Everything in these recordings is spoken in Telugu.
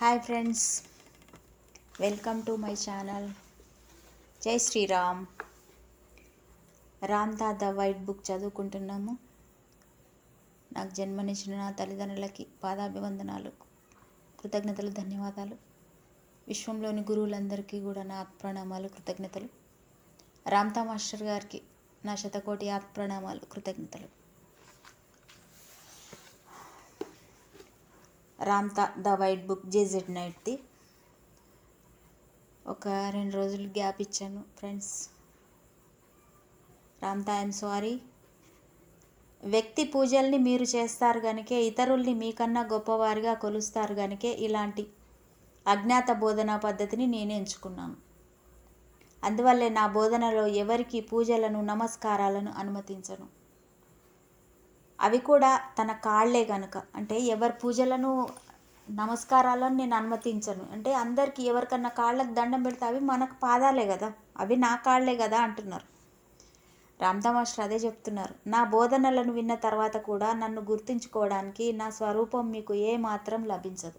Hi friends welcome to my channel Jai Sriram Ram తాత వైట్ బుక్ చదువుకుంటున్నాము. నాకు జన్మనిచ్చిన నా తల్లిదండ్రులకి పాదాభివందనాలు కృతజ్ఞతలు ధన్యవాదాలు. విశ్వంలోని గురువులందరికీ కూడా నా ఆత్ప్రణామాలు కృతజ్ఞతలు. రామ్తా మాస్టర్ గారికి నా శతకోటి ఆత్ప్రణామాలు కృతజ్ఞతలు. రామ్తా ద వైట్ బుక్ జేజెడ్ నైట్ది. ఒక రెండు రోజులు గ్యాప్ ఇచ్చాను ఫ్రెండ్స్. Ramtha I'm sorry. వ్యక్తి పూజల్ని మీరు చేస్తారు కనుకే ఇతరుల్ని మీకన్నా గొప్పవారిగా కొలుస్తారు కనుకే ఇలాంటి అజ్ఞాత బోధనా పద్ధతిని నేను ఎంచుకున్నాను. అందువల్లే నా బోధనలో ఎవరికి పూజలను నమస్కారాలను అనుమతించను. అవి కూడా తన కాళ్ళే కనుక అంటే ఎవరి పూజలను నమస్కారాలను నేను అనుమతించను. అంటే అందరికీ ఎవరికన్నా కాళ్ళకు దండం పెడితే అవి మనకు పాదాలే కదా. అవి నా కాళ్ళే కదా అంటున్నారు. రామ్దామాస్టర్ అదే చెప్తున్నారు. నా బోధనలను విన్న తర్వాత కూడా నన్ను గుర్తించుకోవడానికి నా స్వరూపం మీకు ఏ మాత్రం లభించదు.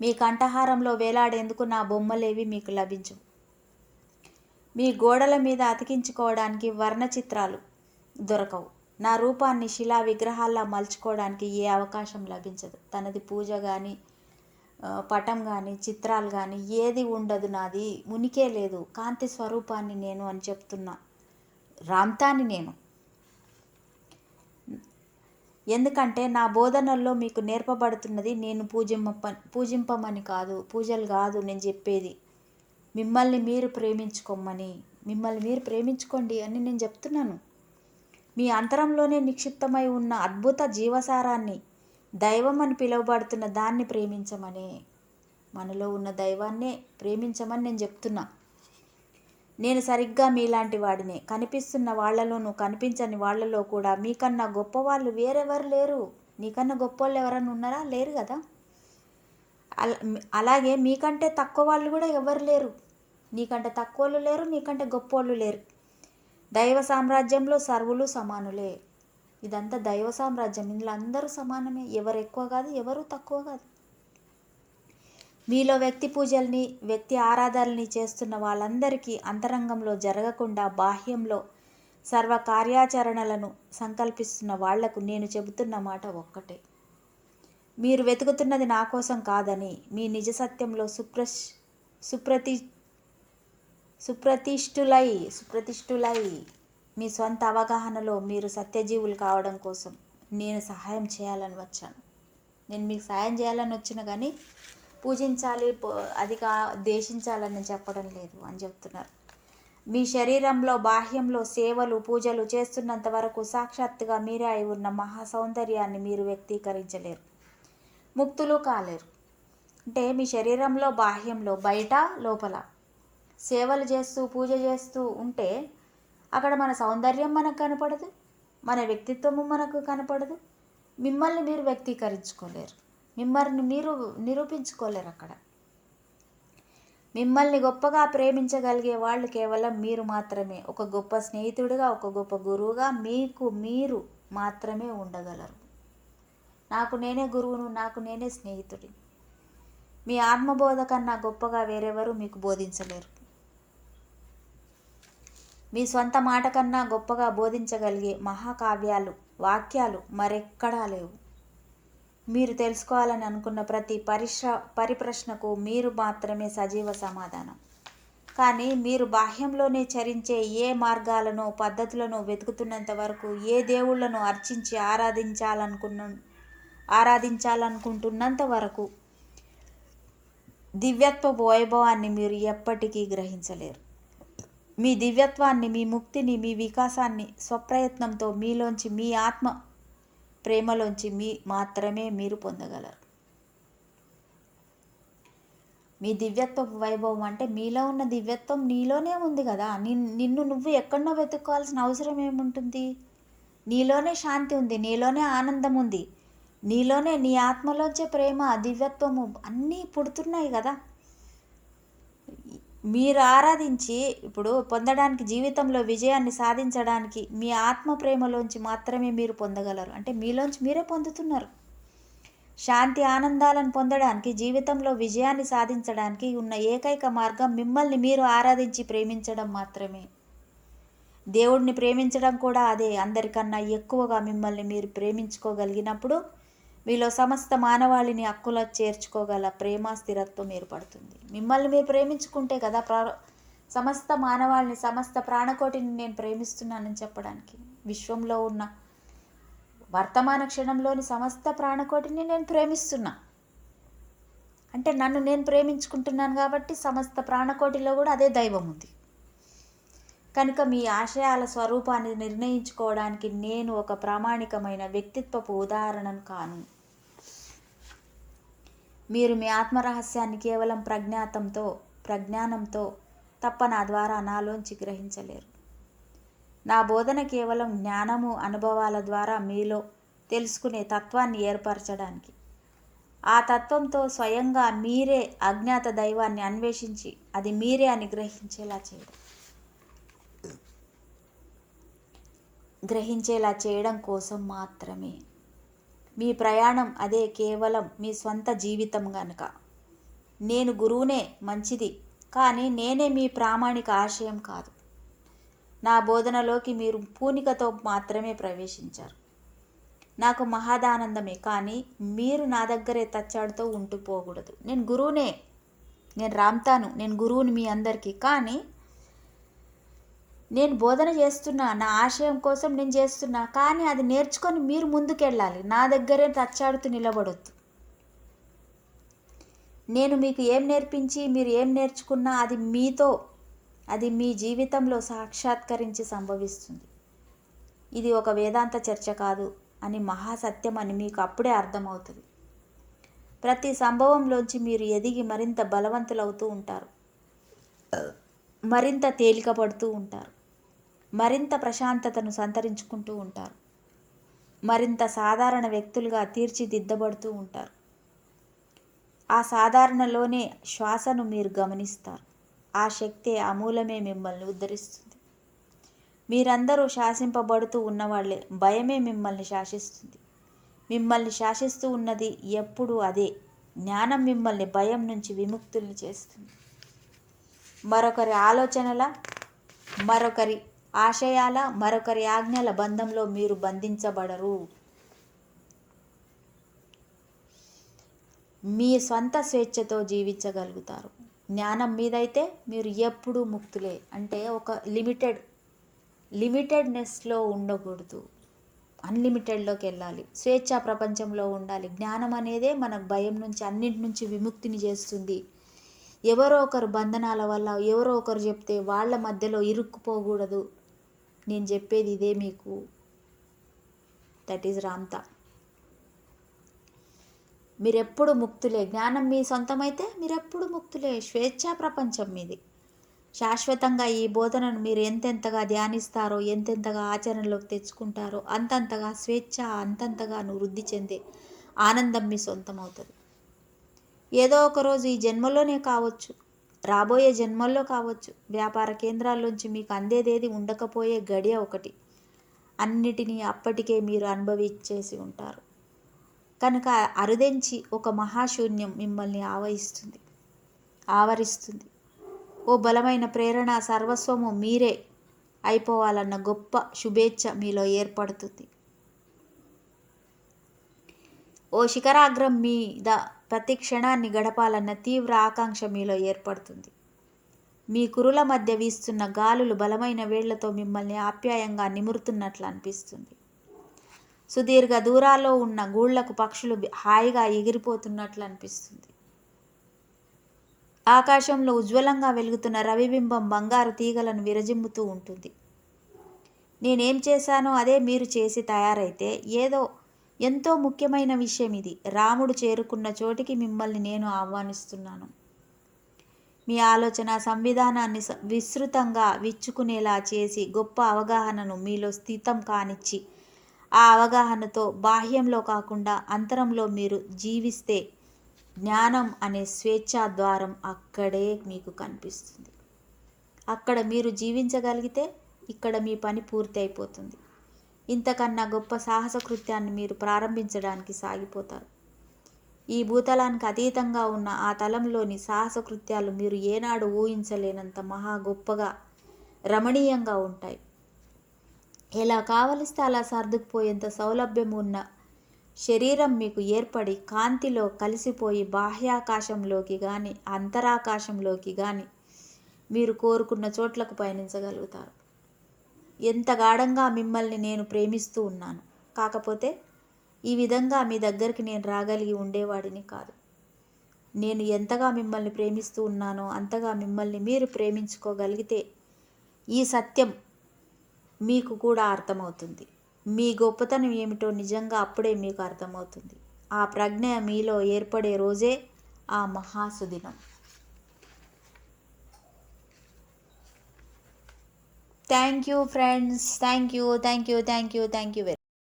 మీ కంఠహారంలో వేలాడేందుకు నా బొమ్మలేవి మీకు లభించవు. మీ గోడల మీద అతికించుకోవడానికి వర్ణ చిత్రాలు దొరకవు. నా రూపాన్ని శిలా విగ్రహాల్లో మలుచుకోవడానికి ఏ అవకాశం లభించదు. తనది పూజ కానీ పటం కానీ చిత్రాలు కానీ ఏది ఉండదు నాది. ఉనికే లేదు. కాంతి స్వరూపాన్ని నేను అని చెప్తున్నా. రామ్తాని నేను. ఎందుకంటే నా బోధనల్లో మీకు నేర్పబడుతున్నది నేను పూజింప పూజింపమని కాదు. పూజలు కాదు నేను చెప్పేది. మిమ్మల్ని మీరు ప్రేమించుకోమని. మిమ్మల్ని మీరు ప్రేమించుకోండి అని నేను చెప్తున్నాను. మీ అంతరంలోనే నిక్షిప్తమై ఉన్న అద్భుత జీవసారాన్ని దైవం అని పిలువబడుతున్న దాన్ని ప్రేమించమనే. మనలో ఉన్న దైవాన్నే ప్రేమించమని నేను చెప్తున్నా. నేను సరిగ్గా మీలాంటి వాడినే. కనిపిస్తున్న వాళ్ళలోనూ కనిపించని వాళ్ళలో కూడా మీకన్నా గొప్పవాళ్ళు వేరెవరు లేరు. నీకన్నా గొప్పవాళ్ళు ఎవరన్నా ఉన్నారా? లేరు కదా. అలాగే మీకంటే తక్కువ వాళ్ళు కూడా ఎవరు లేరు. నీకంటే తక్కువ వాళ్ళు లేరు నీకంటే గొప్ప వాళ్ళు లేరు. దైవ సామ్రాజ్యంలో సర్వులు సమానులే. ఇదంతా దైవ సామ్రాజ్యం. ఇందులో అందరూ సమానమే. ఎవరు ఎక్కువ కాదు ఎవరు తక్కువ కాదు. మీలో వ్యక్తి పూజల్ని వ్యక్తి ఆరాధనల్ని చేస్తున్న వాళ్ళందరికీ అంతరంగంలో జరగకుండా బాహ్యంలో సర్వ కార్యాచరణలను సంకల్పిస్తున్న వాళ్ళకు నేను చెబుతున్న మాట ఒక్కటే. మీరు వెతుకుతున్నది నా కోసం కాదని మీ నిజ సత్యంలో సుప్రశ్ సుప్రతి సుప్రతిష్ఠులై సుప్రతిష్ఠులై మీ సొంత అవగాహనలో మీరు సత్యజీవులు కావడం కోసం నేను సహాయం చేయాలని వచ్చాను. నేను మీకు సహాయం చేయాలని వచ్చిన కానీ పూజించాలి అది కా దేశించాలని చెప్పడం లేదు అని చెప్తున్నారు. మీ శరీరంలో బాహ్యంలో సేవలు పూజలు చేస్తున్నంత వరకు సాక్షాత్తుగా మీరే అయి ఉన్న మహా సౌందర్యాన్ని మీరు వ్యక్తీకరించలేరు ముక్తులు కాలేరు. అంటే మీ శరీరంలో బాహ్యంలో బయట లోపల సేవలు చేస్తూ పూజ చేస్తూ ఉంటే అక్కడ మన సౌందర్యం మనకు కనపడదు మన వ్యక్తిత్వము మనకు కనపడదు. మిమ్మల్ని మీరు వ్యక్తీకరించుకోలేరు. మిమ్మల్ని మీరు నిరూపించుకోలేరు అక్కడ. మిమ్మల్ని గొప్పగా ప్రేమించగలిగే వాళ్ళు కేవలం మీరు మాత్రమే. ఒక గొప్ప స్నేహితుడిగా ఒక గొప్ప గురువుగా మీకు మీరు మాత్రమే ఉండగలరు. నాకు నేనే గురువును నాకు నేనే స్నేహితుడిని. మీ ఆత్మబోధ కన్నా గొప్పగా వేరెవరు మీకు బోధించలేరు. మీ సొంత మాట కన్నా గొప్పగా బోధించగలిగే మహాకావ్యాలు వాక్యాలు మరెక్కడా లేవు. మీరు తెలుసుకోవాలని అనుకున్న ప్రతి పరిశ్ర పరిప్రశ్నకు మీరు మాత్రమే సజీవ సమాధానం. కానీ మీరు బాహ్యంలోనే చరించే ఏ మార్గాలను పద్ధతులను వెతుకుతున్నంత వరకు ఏ దేవుళ్ళను అర్చించి ఆరాధించాలనుకున్న ఆరాధించాలనుకుంటున్నంత వరకు దివ్యత్వ వైభవాన్ని మీరు ఎప్పటికీ గ్రహించలేరు. మీ దివ్యత్వాన్ని మీ ముక్తిని మీ వికాసాన్ని స్వప్రయత్నంతో మీలోంచి మీ ఆత్మ ప్రేమలోంచి మీ మాత్రమే మీరు పొందగలరు. మీ దివ్యత్వం వైభవం అంటే మీలో ఉన్న దివ్యత్వం నీలోనే ఉంది కదా. నిన్ను నువ్వు ఎక్కడో వెతుక్కోవాల్సిన అవసరం ఏముంటుంది? నీలోనే శాంతి ఉంది నీలోనే ఆనందం ఉంది నీలోనే నీ ఆత్మలోంచే ప్రేమ దివ్యత్వము అన్నీ పుడుతున్నాయి కదా. మీరు ఆరాధించి ఇప్పుడు పొందడానికి జీవితంలో విజయాన్ని సాధించడానికి మీ ఆత్మ ప్రేమలోంచి మాత్రమే మీరు పొందగలరు. అంటే మీలోంచి మీరే పొందుతున్నారు. శాంతి ఆనందాలను పొందడానికి జీవితంలో విజయాన్ని సాధించడానికి ఉన్న ఏకైక మార్గం మిమ్మల్ని మీరు ఆరాధించి ప్రేమించడం మాత్రమే. దేవుడిని ప్రేమించడం కూడా అదే. అందరికన్నా ఎక్కువగా మిమ్మల్ని మీరు ప్రేమించుకోగలిగినప్పుడు మీలో సమస్త మానవాళిని హక్కుల చేర్చుకోగల ప్రేమ స్థిరత్వం ఏర్పడుతుంది. మిమ్మల్ని మీరు ప్రేమించుకుంటే కదా ప్ర సమస్త మానవాళిని సమస్త ప్రాణకోటిని నేను ప్రేమిస్తున్నానని చెప్పడానికి. విశ్వంలో ఉన్న వర్తమాన క్షణంలోని సమస్త ప్రాణకోటిని నేను ప్రేమిస్తున్నా. అంటే నన్ను నేను ప్రేమించుకుంటున్నాను కాబట్టి సమస్త ప్రాణకోటిలో కూడా అదే దైవం ఉంది. కనుక మీ ఆశయాల స్వరూపాన్ని నిర్ణయించుకోవడానికి నేను ఒక ప్రామాణికమైన వ్యక్తిత్వపు ఉదాహరణను కాను. మీరు మీ ఆత్మరహస్యాన్ని కేవలం ప్రజ్ఞాతంతో ప్రజ్ఞానంతో తప్ప నా ద్వారా నాలోంచి గ్రహించలేరు. నా బోధన కేవలం జ్ఞానము అనుభవాల ద్వారా మీలో తెలుసుకునే తత్వాన్ని ఏర్పరచడానికి. ఆ తత్వంతో స్వయంగా మీరే అజ్ఞాత దైవాన్ని అన్వేషించి అది మీరే అని గ్రహించేలా చేయడం. గ్రహించేలా చేయడం కోసం మాత్రమే. మీ ప్రయాణం అదే కేవలం మీ స్వంత జీవితం గనక. నేను గురువునే మంచిది కానీ నేనే మీ ప్రామాణిక ఆశయం కాదు. నా బోధనలోకి మీరు పూనికతో మాత్రమే ప్రవేశించారు. నాకు మహాదానందమే కానీ మీరు నా దగ్గరే తచ్చాడుతో ఉంటూ పోకూడదు నేను గురువునే నేను రామ్తాను నేను గురువుని మీ అందరికీ కానీ నేను బోధన చేస్తున్నా నా ఆశయం కోసం నేను చేస్తున్నా కానీ అది నేర్చుకొని మీరు ముందుకెళ్ళాలి. నా దగ్గరే తచ్చాడుతూ నిలబడొద్దు. నేను మీకు ఏం నేర్పించి మీరు ఏం నేర్చుకున్నా అది మీతో అది మీ జీవితంలో సాక్షాత్కరించి సంభవిస్తుంది. ఇది ఒక వేదాంత చర్చ కాదు అని మహాసత్యం అని మీకు అప్పుడే అర్థమవుతుంది. ప్రతి సంభవంలోంచి మీరు ఎదిగి మరింత బలవంతులవుతూ ఉంటారు. మరింత తేలిక పడుతూ ఉంటారు. మరింత ప్రశాంతతను సంతరించుకుంటూ ఉంటారు. మరింత సాధారణ వ్యక్తులుగా తీర్చిదిద్దబడుతూ ఉంటారు. ఆ సాధారణలోనే శ్వాసను మీరు గమనిస్తారు. ఆ శక్తే అమూలమే మిమ్మల్ని ఉద్ధరిస్తుంది. మీరందరూ శాసింపబడుతూ ఉన్నవాళ్ళే భయమే మిమ్మల్ని శాసిస్తుంది. మిమ్మల్ని శాసిస్తూ ఉన్నది ఎప్పుడూ అదే. జ్ఞానం మిమ్మల్ని భయం నుంచి విముక్తుల్ని చేస్తుంది. మరొకరి ఆలోచనల మరొకరి ఆశయాల మరొకరి ఆజ్ఞల బంధంలో మీరు బంధించబడరు. మీ స్వంత స్వేచ్ఛతో జీవించగలుగుతారు. జ్ఞానం మీదైతే మీరు ఎప్పుడూ ముక్తులే. అంటే ఒక లిమిటెడ్ లిమిటెడ్నెస్లో ఉండకూడదు. అన్లిమిటెడ్లోకి వెళ్ళాలి. స్వేచ్ఛా ప్రపంచంలో ఉండాలి. జ్ఞానం అనేదే మనకు భయం నుంచి అన్నింటి నుంచి విముక్తిని చేస్తుంది. ఎవరో ఒకరు బంధనాల వల్ల ఎవరో ఒకరు చెప్తే వాళ్ళ మధ్యలో ఇరుక్కుపోకూడదు. నేను చెప్పేది ఇదే మీకు. దట్ ఈజ్ రామ్తా మీరెప్పుడు ముక్తులే? జ్ఞానం మీ సొంతమైతే మీరెప్పుడు ముక్తులే? స్వేచ్ఛా ప్రపంచం మీది. శాశ్వతంగా ఈ బోధనను మీరు ఎంతెంతగా ధ్యానిస్తారో ఎంతెంతగా ఆచరణలోకి తెచ్చుకుంటారో అంతంతగా స్వేచ్ఛ అంతంతగా వృద్ధి చెందే ఆనందం మీ సొంతం అవుతుంది ఏదో ఒక రోజు ఈ జన్మలోనే కావచ్చు. రాబోయే జన్మల్లో కావచ్చు. వ్యాపార కేంద్రాల్లోంచి మీకు అందేదేది ఉండకపోయే గడియ ఒకటి. అన్నిటినీ అప్పటికే మీరు అనుభవించేసి ఉంటారు. కనుక అరుదెంచి ఒక మహాశూన్యం మిమ్మల్ని ఆవహిస్తుంది. ఆవరిస్తుంది. ఓ బలమైన ప్రేరణ సర్వస్వము మీరే అయిపోవాలన్న గొప్ప శుభేచ్ఛ మీలో ఏర్పడుతుంది. ఓ శిఖరాగ్రం మీద ప్రతి క్షణాన్ని గడపాలన్న తీవ్ర ఆకాంక్ష మీలో ఏర్పడుతుంది. మీ కురుల మధ్య వీస్తున్న గాలులు బలమైన వేళ్ళతో మిమ్మల్ని ఆప్యాయంగా నిమురుతున్నట్లు అనిపిస్తుంది. సుదీర్ఘ దూరాల్లో ఉన్న గూళ్ళకు పక్షులు హాయిగా ఎగిరిపోతున్నట్లు అనిపిస్తుంది. ఆకాశంలో ఉజ్వలంగా వెలుగుతున్న రవిబింబం బంగారు తీగలను విరజిమ్ముతూ ఉంటుంది. నేనేం చేశానో అదే మీరు చేసి తయారైతే ఏదో ఎంతో ముఖ్యమైన విషయం ఇది. రాముడు చేరుకున్న చోటికి మిమ్మల్ని నేను ఆహ్వానిస్తున్నాను. మీ ఆలోచన సంవిధానాన్ని విస్తృతంగా విచ్చుకునేలా చేసి గొప్ప అవగాహనను మీలో స్థితం కానిచ్చి ఆ అవగాహనతో బాహ్యంలో కాకుండా అంతరంలో మీరు జీవిస్తే జ్ఞానం అనే స్వేచ్ఛా ద్వారం అక్కడే మీకు కనిపిస్తుంది. అక్కడ మీరు జీవించగలిగితే ఇక్కడ మీ పని పూర్తి అయిపోతుంది ఇంతకన్నా గొప్ప సాహస కృత్యాన్ని మీరు ప్రారంభించడానికి సాగిపోతారు. ఈ భూతలానికి అతీతంగా ఉన్న ఆ తలంలోని సాహస కృత్యాలు మీరు ఏనాడు ఊహించలేనంత మహా గొప్పగా రమణీయంగా ఉంటాయి. ఎలా కావలిస్తే అలా సర్దుకుపోయేంత సౌలభ్యం ఉన్న శరీరం మీకు ఏర్పడి కాంతిలో కలిసిపోయి బాహ్యాకాశంలోకి కానీ అంతరాకాశంలోకి కానీ మీరు కోరుకున్న చోట్లకు పయనించగలుగుతారు. ఎంత గాఢంగా మిమ్మల్ని నేను ప్రేమిస్తూ ఉన్నాను. కాకపోతే ఈ విధంగా మీ దగ్గరికి నేను రాగలిగి ఉండేవాడిని కాదు. నేను ఎంతగా మిమ్మల్ని ప్రేమిస్తూ ఉన్నానో అంతగా మిమ్మల్ని మీరు ప్రేమించుకోగలిగితే ఈ సత్యం మీకు కూడా అర్థమవుతుంది. మీ గొప్పతనం ఏమిటో నిజంగా అప్పుడే మీకు అర్థమవుతుంది. ఆ ప్రజ్ఞ మీలో ఏర్పడే రోజే ఆ మహాసుదినం. Thank you, friends. Thank you, thank you, thank you, thank you very